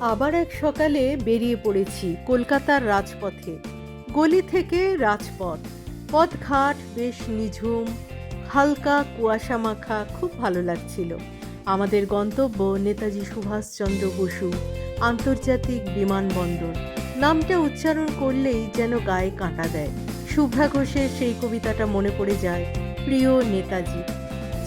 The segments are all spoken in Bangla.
আবার এক সকালে বেরিয়ে পড়েছি কলকাতার রাজপথে। গলি থেকে রাজপথ। পথঘাট বেশ নিঝুম, হালকা কুয়াশা মাখা খুব ভালো লাগছিল। আমাদের গন্তব্য নেতাজি সুভাষচন্দ্র বসু, আন্তর্জাতিক বিমানবন্দর। নামটা উচ্চারণ করলেই যেন গায়ে কাঁটা দেয়। শুভ্রা ঘোষের সেই কবিতাটা মনে পড়ে যায়, প্রিয় নেতাজি।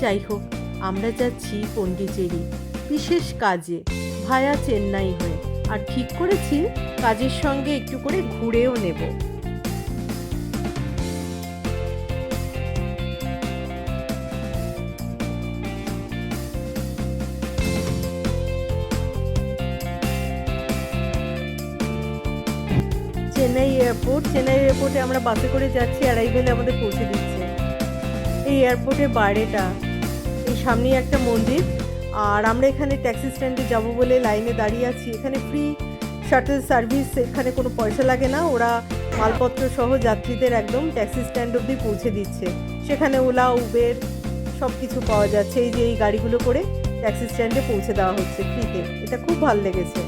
যাই হোক, আমরা যাচ্ছি পণ্ডিচেরি। বিশেষ কাজে। ভায়া চেন্নাই হয়ে। আর ঠিক করেছি, কাজের সঙ্গে একটু করে ঘুরেও নেব। চেন্নাই এয়ারপোর্ট, চেন্নাই এয়ারপোর্টে আমরা বাসে করে যাচ্ছি অ্যারাইভেলে আমাদের পৌঁছে দিচ্ছে। এই এয়ারপোর্টের বাইরেটা, এই সামনেই একটা মন্দির। আর আমরা এখানে ট্যাক্সি স্ট্যান্ডে যাব বলে লাইনে দাঁড়িয়ে আছি। এখানে ফ্রি শাটল সার্ভিস এখানে কোনো পয়সা লাগে না। ওরা মালপত্র সহ যাত্রীদের একদম ট্যাক্সি স্ট্যান্ড অবধি পৌঁছে দিচ্ছে। সেখানে ওলা, উবের সব কিছু পাওয়া যাচ্ছে। এই যে এই গাড়িগুলো করে ট্যাক্সি স্ট্যান্ডে পৌঁছে দেওয়া হচ্ছে ফ্রিতে এটা খুব ভালো লেগেছে।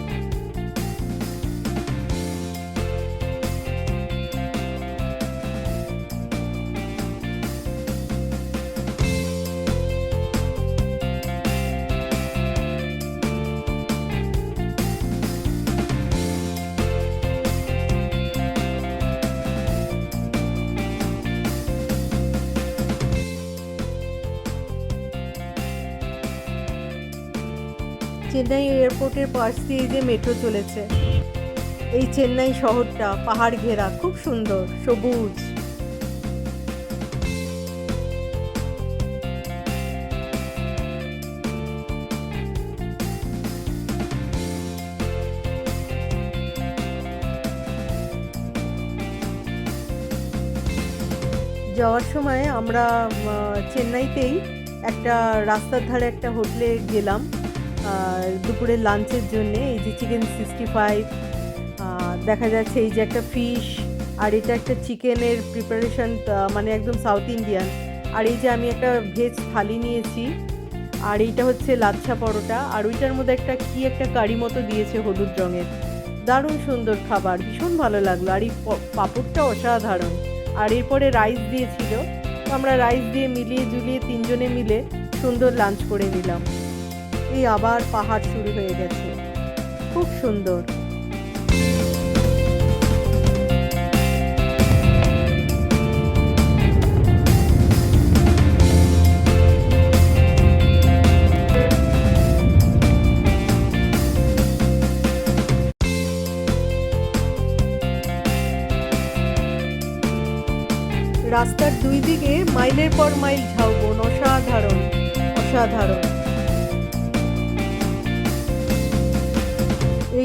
চেন্নাই এয়ারপোর্টের পাশ দিয়ে যে মেট্রো চলেছে। এই চেন্নাই শহরটা, পাহাড় ঘেরা, খুব সুন্দর, সবুজ। যাওয়ার সময় আমরা চেন্নাইতেই একটা রাস্তার ধারে একটা হোটেলে গেলাম। দুপুরের লাঞ্চের জন্যে এই যে চিকেন সিক্সটি ফাইভ দেখা যাচ্ছে এই যে একটা ফিশ আর এটা একটা চিকেনের প্রিপারেশন মানে একদম সাউথ ইন্ডিয়ান আর এই যে আমি একটা ভেজ থালি নিয়েছি, আর এইটা হচ্ছে লাচ্ছা পরোটা। আর ওইটার মধ্যে একটা কি একটা কারি মতো দিয়েছে হলুদ রঙের। দারুণ সুন্দর খাবার, ভীষণ ভালো লাগল। আর এই পাঁপড়টা অসাধারণ। আর এরপরে রাইস দিয়েছিল। আমরা রাইস দিয়ে মিলিয়ে জুলিয়ে তিনজনে মিলে সুন্দর লাঞ্চ করে নিলাম। এই আবার পাহাড় শুরু হয়ে গেছে। খুব সুন্দর। রাস্তার দুই দিকে মাইলের পর মাইল ঝাউবন, অসাধারণ অসাধারণ।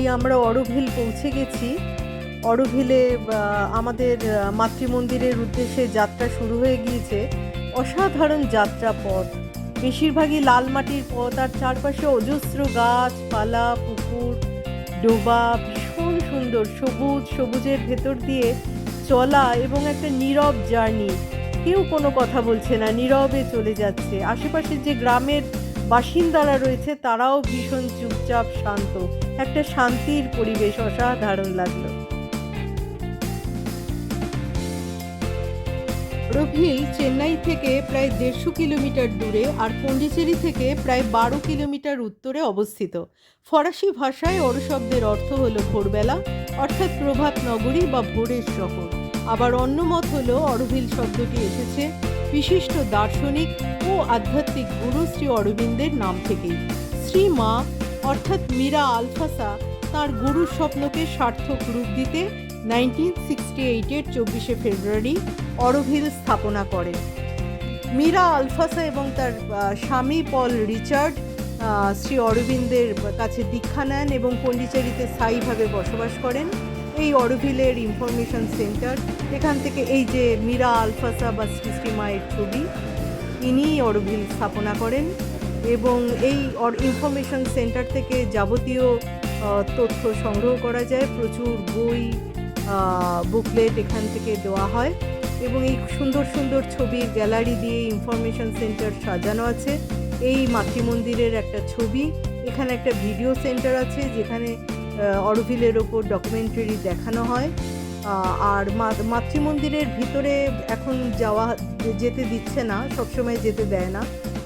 এই আমরা অরভিল পৌঁছে গেছি। অরভিলে আমাদের মাতৃমন্দিরের উদ্দেশ্যে যাত্রা শুরু হয়ে গিয়েছে। অসাধারণ যাত্রা পথ বেশিরভাগই লাল মাটির পথ, আর চারপাশে অজস্র গাছপালা, পুকুর, ডোবা, ভীষণ সুন্দর। সবুজ, সবুজের ভেতর দিয়ে চলা এবং একটা নীরব জার্নি। কেউ কোনো কথা বলছে না, নীরবে চলে যাচ্ছে। আশেপাশে যে গ্রামের বাসিন্দারা রয়েছে, তারাও ভীষণ চুপচাপ শান্ত। একটা শান্তির পরিবেশ অসাধারণ লাগল। রভিল চেন্নাই থেকে প্রায় দেড়শো কিলোমিটার দূরে আর পন্ডিচেরি থেকে প্রায় বারো কিলোমিটার উত্তরে অবস্থিত। ফরাসি ভাষায় অরশব্দের অর্থ হল ভোরবেলা, অর্থাৎ প্রভাত নগরী বা ভোরের শহর। আবার অন্য মত হলো অরভিল শব্দটি এসেছে বিশিষ্ট দার্শনিক ও আধ্যাত্মিক গুরু শ্রী অরবিন্দের নাম থেকেই। শ্রী মা অর্থাৎ মীরা আলফাসা তার গুরুর স্বপ্নকে সার্থক রূপ দিতে নাইনটিন সিক্সটি এইটের চব্বিশে ফেব্রুয়ারি অরভিল স্থাপনা করেন। মীরা আলফাসা এবং তার স্বামী পল রিচার্ড শ্রী অরবিন্দের কাছে দীক্ষা নেন এবং পন্ডিচেরিতে স্থায়ীভাবে বসবাস করেন। এই অরভিলের ইনফরমেশন সেন্টার, এখান থেকে এই যে মীরা আলফাসা বা শ্রী শ্রী মায়ের ছবি, ইনিই অরভিল স্থাপনা করেন। এবং এই ইনফরমেশন সেন্টার থেকে যাবতীয় তথ্য সংগ্রহ করা যায়। প্রচুর বই বুকলেট এখান থেকে দেওয়া হয় এবং এই সুন্দর সুন্দর ছবির গ্যালারি দিয়ে ইনফরমেশন সেন্টার সাজানো আছে। এই মাতৃমন্দিরের একটা ছবি। এখানে একটা ভিডিও সেন্টার আছে যেখানে অরভিলের ওপর ডকুমেন্টারি দেখানো হয়। আর মাতৃমন্দিরের ভিতরে এখন যাওয়া যেতে দিচ্ছে না, সবসময় যেতে দেয় না।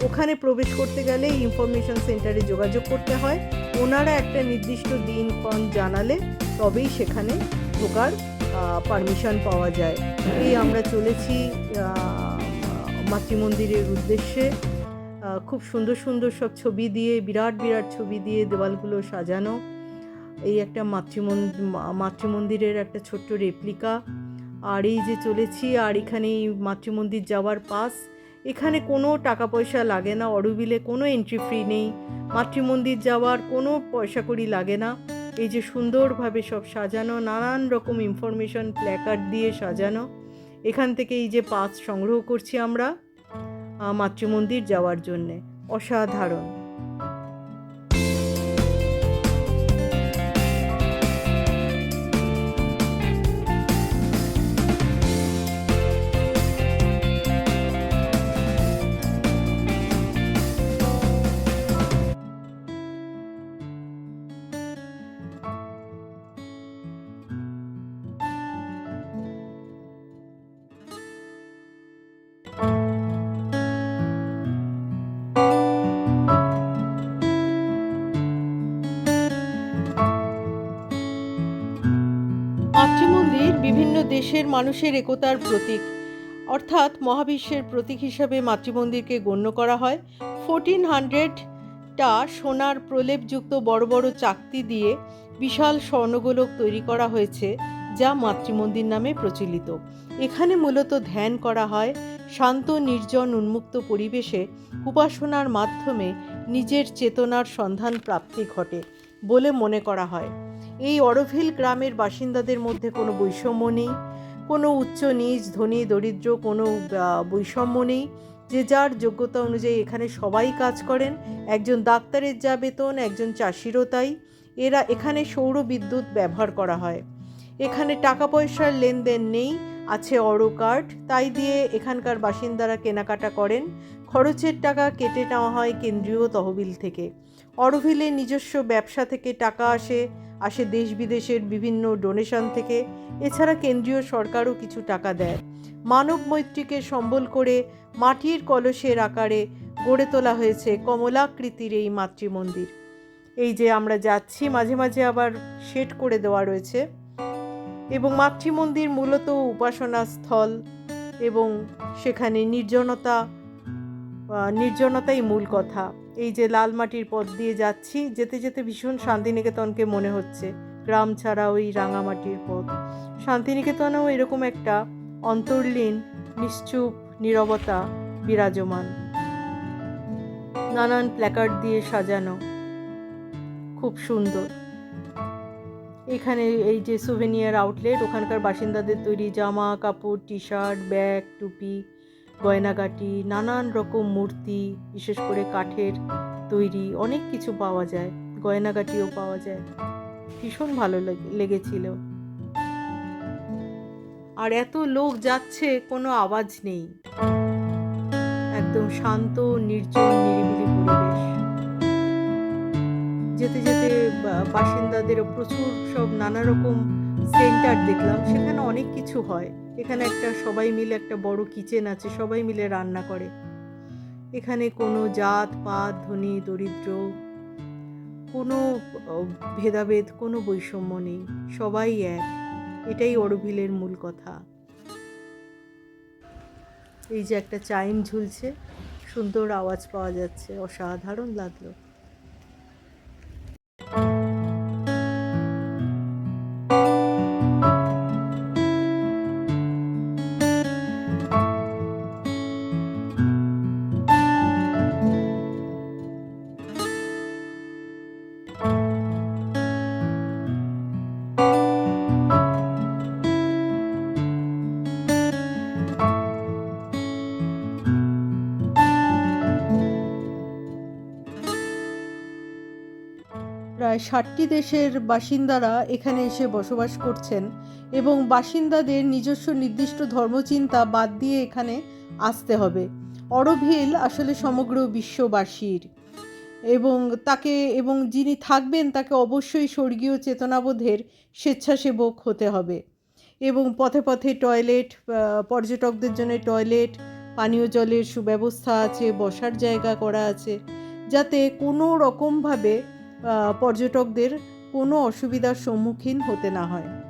ওখানে প্রবেশ করতে গেলে ইনফরমেশন সেন্টারে যোগাযোগ করতে হয়। ওনারা একটা নির্দিষ্ট দিন ক্ষণ জানালে তবেই সেখানে ঢোকার পারমিশন পাওয়া যায়। এই আমরা চলেছি মাতৃমন্দিরের উদ্দেশ্যে। খুব সুন্দর সুন্দর সব ছবি দিয়ে, বিরাট বিরাট ছবি দিয়ে দেওয়ালগুলো সাজানো। এই একটা মাতৃমন্দির মাতৃমন্দিরের একটা ছোট্ট রেপ্লিকা আর এই যে চলেছি, আর এখানে মাতৃমন্দির যাওয়ার পাস এখানে কোনো টাকা পয়সা লাগে না, অরুবিলে কোনো এন্ট্রি ফ্রি নেই, মাতৃমন্দির যাওয়ার কোনো পয়সা কড়ি লাগে না। এই যে সুন্দরভাবে সব সাজানো, নানান রকম ইনফরমেশন প্ল্যাকার্ড দিয়ে সাজানো, এখান থেকে এই যে পাস সংগ্রহ করছি আমরা মাতৃমন্দির যাওয়ার জন্যে। অসাধারণ। বিভিন্ন দেশের মানুষের একতার প্রতীক। অর্থাৎ মহাবিশ্বের প্রতীক হিসাবে মাতৃমন্দিরকে গণ্য করা হয়। ফোরটিন হান্ড্রেডটা সোনার প্রলেপযুক্ত বড় বড় চাকতি দিয়ে বিশাল স্বর্ণগোলক তৈরি করা হয়েছে, যা মাতৃমন্দির নামে প্রচলিত। এখানে মূলত ধ্যান করা হয়, শান্ত, নির্জন, উন্মুক্ত পরিবেশে উপাসনার মাধ্যমে নিজের চেতনার সন্ধান প্রাপ্তি ঘটে বলে মনে করা হয়। এই অরভিল গ্রামের বাসিন্দাদের মধ্যে কোনো বৈষম্য নেই, কোনো উচ্চ নিচ, ধনী, দরিদ্র, কোনো বৈষম্য নেই। যে যার যোগ্যতা অনুযায়ী এখানে সবাই কাজ করেন, একজন ডাক্তারের যা বেতন, একজন চাষিরও তাই। এরা এখানে সৌর বিদ্যুৎ ব্যবহার করা হয়। এখানে টাকা পয়সার লেনদেন নেই, আছে অরো কার্ড, তাই দিয়ে এখানকার বাসিন্দারা কেনাকাটা করেন। খরচের টাকা কেটে নেওয়া হয় কেন্দ্রীয় তহবিল থেকে। অরভিলে নিজস্ব ব্যবসা থেকে টাকা আসে আসে দেশ বিদেশের বিভিন্ন ডোনেশন থেকে। এছাড়া কেন্দ্রীয় সরকারও কিছু টাকা দেয়। মানব মৈত্রীকে সম্বল করে মাটির কলসের আকারে গড়ে তোলা হয়েছে কমলাকৃতির এই মাতৃমন্দির। এই যে আমরা যাচ্ছি, মাঝে মাঝে আবার শেড করে দেওয়া রয়েছে। এবং মাতৃমন্দির মূলত উপাসনা স্থল এবং সেখানে নির্জনতা নির্জনতাই মূল কথা। এই যে লাল মাটির পথ দিয়ে যাচ্ছি, যেতে যেতে ভীষণ শান্তিনিকেতনকে মনে হচ্ছে। গ্রাম ছাড়া ওই রাঙামাটির পথ। শান্তিনিকেতনেও এরকম একটা অন্তর্লীন, নিশ্চুপ নীরবতা বিরাজমান। নানান প্ল্যাকার্ড দিয়ে সাজানো। খুব সুন্দর। এখানে এই যে সুভেনিয়ার আউটলেট ওখানকার বাসিন্দাদের তৈরি জামা, কাপড় টি শার্ট ব্যাগ টুপি। গয়নাগাটি, নানান রকম মূর্তি, বিশেষ করে কাঠের তৈরি অনেক কিছু পাওয়া যায়, গয়নাগাটিও পাওয়া যায়। ভীষণ ভালো লেগে- লেগেছিল। আর এত লোক যাচ্ছে, কোনো আওয়াজ নেই। একদম শান্ত, নির্জন, নিরিবিলি পরিবেশ। যেতে যেতে বা- বাসিন্দাদেরও প্রচুর সব নানা রকম সেন্টার দেখলাম, সেখানে অনেক কিছু হয়। এখানে একটা, সবাই মিলে একটা বড় কিচেন আছে, সবাই মিলে রান্না করে। এখানে কোনো জাত, পাত, ধনী, দরিদ্র, কোনো ভেদাভেদ, কোনো বৈষম্য নেই, সবাই এক। এটাই অরবিলের মূল কথা। এই যে একটা চাইম ঝুলছে, সুন্দর আওয়াজ পাওয়া যাচ্ছে, অসাধারণ লাগল। প্রায় ষাটটি দেশের বাসিন্দারা এখানে এসে বসবাস করছেন এবং বাসিন্দাদের নিজস্ব নির্দিষ্ট ধর্মচিন্তা বাদ দিয়ে এখানে আসতে হবে। অরভিল আসলে সমগ্র বিশ্ববাসীর এবং তাকে এবং যিনি থাকবেন তাকে অবশ্যই স্বর্গীয় চেতনাবোধের স্বেচ্ছাসেবক হতে হবে এবং পথে পথে টয়লেট পর্যটকদের জন্য টয়লেট, পানীয় জলের সুব্যবস্থা আছে, বসার জায়গা করা আছে, যাতে কোনো রকমভাবে পর্যটকদের কোনো অসুবিধার সম্মুখীন হতে না হয়।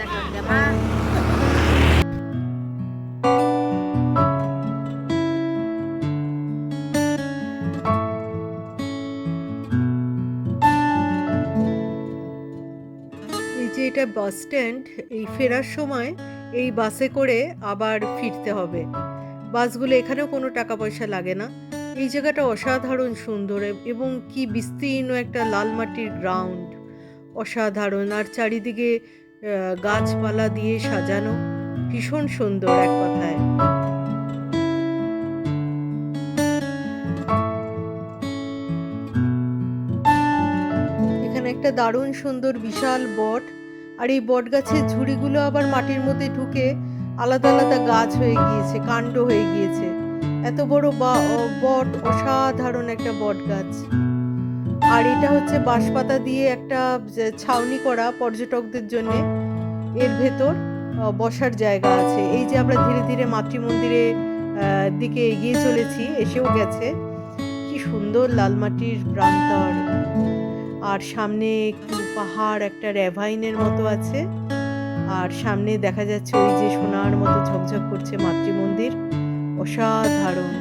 Madagalda যে এটা বাস স্ট্যান্ড, এই ফেরার সময় এই বাসে করে আবার ফিরতে হবে। বাসগুলো এখানেও কোনো টাকা পয়সা লাগে না। এই জায়গাটা অসাধারণ সুন্দর এবং কি বিস্তীর্ণ একটা লাল মাটির গ্রাউন্ড অসাধারণ। আর চারিদিকে গাছপালা দিয়ে সাজানো। ভীষণ সুন্দর এক কথায়। এখানে একটা দারুণ সুন্দর বিশাল বট। আর এই বট গাছের ঝুড়িগুলো আবার মাটির মধ্যে ঢুকে আলাদা আলাদা গাছ হয়ে গিয়েছে, কাণ্ড হয়ে গিয়েছে। এত বড় বা- বট অসাধারণ একটা বট গাছ। আর এটা হচ্ছে বাঁশপাতা দিয়ে একটা ছাউনি করা পর্যটকদের জন্য। এর ভেতর বসার জায়গা আছে। এই যে আমরা ধীরে ধীরে মাতৃমন্দিরে দিকে এগিয়ে চলেছি, এসেও গেছে। কি সুন্দর লাল মাটির প্রান্তর। আর সামনে পাহাড়, একটা র্যাভাইনের মতো আছে। আর সামনে দেখা যাচ্ছে ওই যে সোনার মতো ঝকঝক করছে মাতৃমন্দির। অসাধারণ।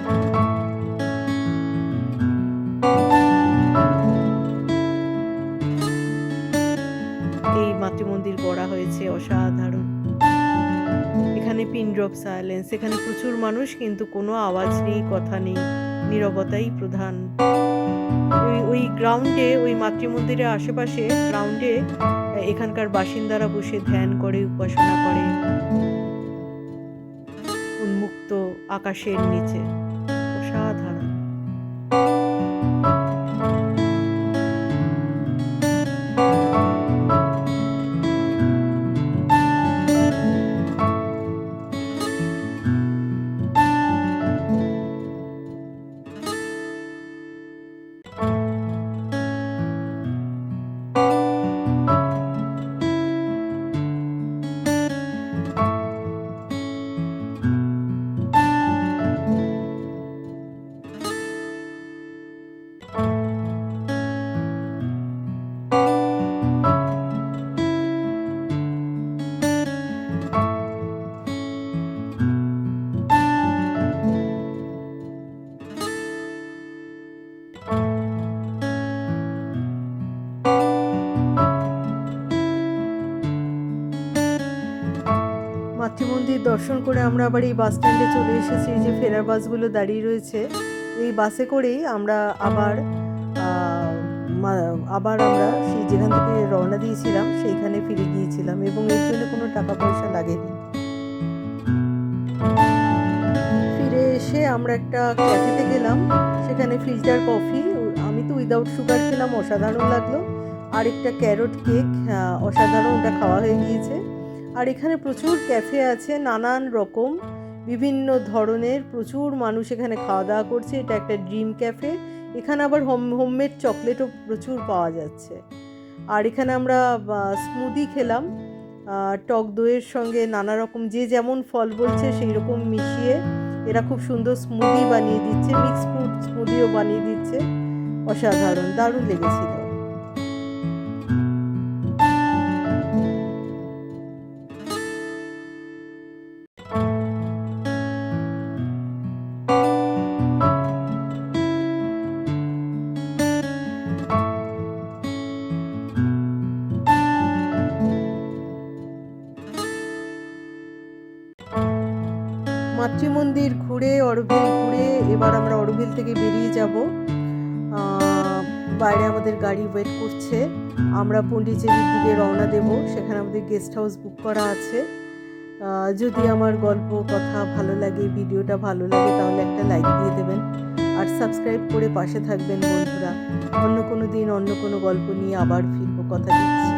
ড্রপ সাইলেন্স এখানে প্রচুর মানুষ, কিন্তু কোনো আওয়াজ নেই, কথা নেই, নিরবতাই প্রধান। ওই ওই গ্রাউন্ডে ওই মাতৃমন্দিরের আশেপাশে গ্রাউন্ডে এখানকার বাসিন্দারা বসে ধ্যান করে, উপাসনা করে। উন্মুক্ত আকাশের নিচে। অসাধারণ। মাতৃমন্দির দর্শন করে আমরা আবার এই বাস স্ট্যান্ডে চলে এসেছি। যে ফেরার বাসগুলো দাঁড়িয়ে রয়েছে, এই বাসে করেই আমরা আবার আবার আমরা সেই যেখান থেকে রওনা দিয়েছিলাম, সেইখানে ফিরে গিয়েছিলাম এবং এর জন্য কোনো টাকা পয়সা লাগেনি। ফিরে এসে আমরা একটা ক্যাফেতে গেলাম, সেখানে ফিল্টার কফি আমি তো উইদাউট সুগার খেলাম, অসাধারণ লাগল। আর একটা ক্যারট কেক অসাধারণ ওটা খাওয়া হয়ে গিয়েছে। আর এখানে প্রচুর ক্যাফে আছে, নানান রকম। বিভিন্ন ধরনের প্রচুর মানুষ এখানে খাওয়া দাওয়া করছে। এটা একটা ড্রিম ক্যাফে। এখানে আবার হোম, হোমমেড চকলেটও প্রচুর পাওয়া যাচ্ছে। আর এখানে আমরা স্মুদি খেলাম। টক দইয়ের সঙ্গে নানা রকম যে যেমন ফল বলছে সেই রকম মিশিয়ে এরা খুব সুন্দর স্মুদি বানিয়ে দিচ্ছে মিক্স ফ্রুট স্মুদিও বানিয়ে দিচ্ছে। অসাধারণ, দারুণ লেগেছিল। মাতৃমন্দির ঘুরে অরবিল ঘুরে, এবার আমরা অরবিল থেকে বেরিয়ে যাব। বাইরে আমাদের গাড়ি ওয়েট করছে। আমরা পন্ডিচেরির দিকে রওনা দেব। সেখানে আমাদের গেস্ট হাউস বুক করা আছে। যদি আমার গল্প, কথা ভালো লাগে, ভিডিওটা ভালো লাগে, তাহলে একটা লাইক দিয়ে দেবেন। আর সাবস্ক্রাইব করে পাশে থাকবেন বন্ধুরা। অন্য কোনো দিন অন্য কোনো গল্প নিয়ে আবার ফিরবো, কথা দিচ্ছি।